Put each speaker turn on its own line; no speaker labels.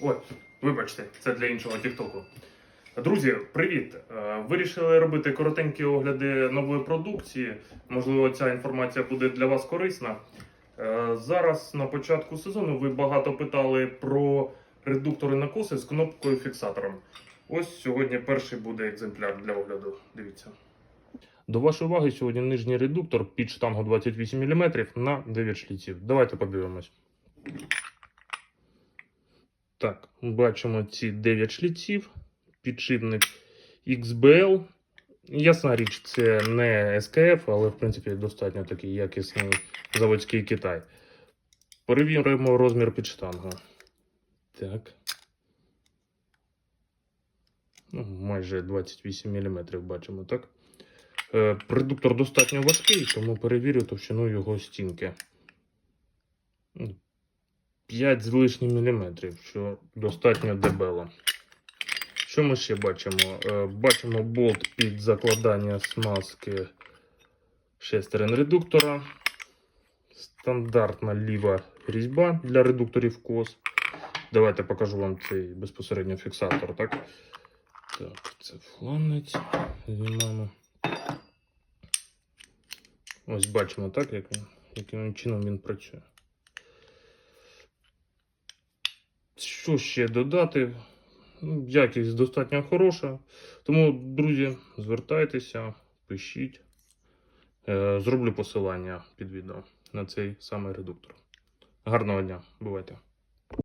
Ой, вибачте, це для іншого тіктоку. Друзі, привіт! Е, Вирішили робити коротенькі огляди нової продукції. Можливо, ця інформація буде для вас корисна. Е, Зараз на початку сезону ви багато питали про редуктори накоси з кнопкою фіксатором. Ось сьогодні перший буде екземпляр для огляду. Дивіться. До вашої уваги сьогодні нижній редуктор під штангу 28 мм на 9 шліців. Давайте подивимось. Так, бачимо ці 9 шліців, підшипник XBL. Ясна річ, це не SKF, але в принципі достатньо такий якісний заводський Китай. Перевіримо розмір під штангу. Так. Ну, майже 28 мм бачимо, так? Е, Редуктор достатньо важкий, тому перевірю товщину його стінки. 5 з лишнім міліметрів, що достатньо дебело. Що ми ще бачимо? Е, Бачимо болт під закладання смазки шестерен редуктора. Стандартна ліва різьба для редукторів кос. Давайте покажу вам цей безпосередньо фіксатор. Так, так це фланець. Знімаємо. Ось бачимо, так, як яким чином він працює. Що ще додати? Ну, Якість достатньо хороша. Тому, друзі, звертайтеся, пишіть. Е, Зроблю посилання під відео на цей самий редуктор. Гарного дня, бувайте!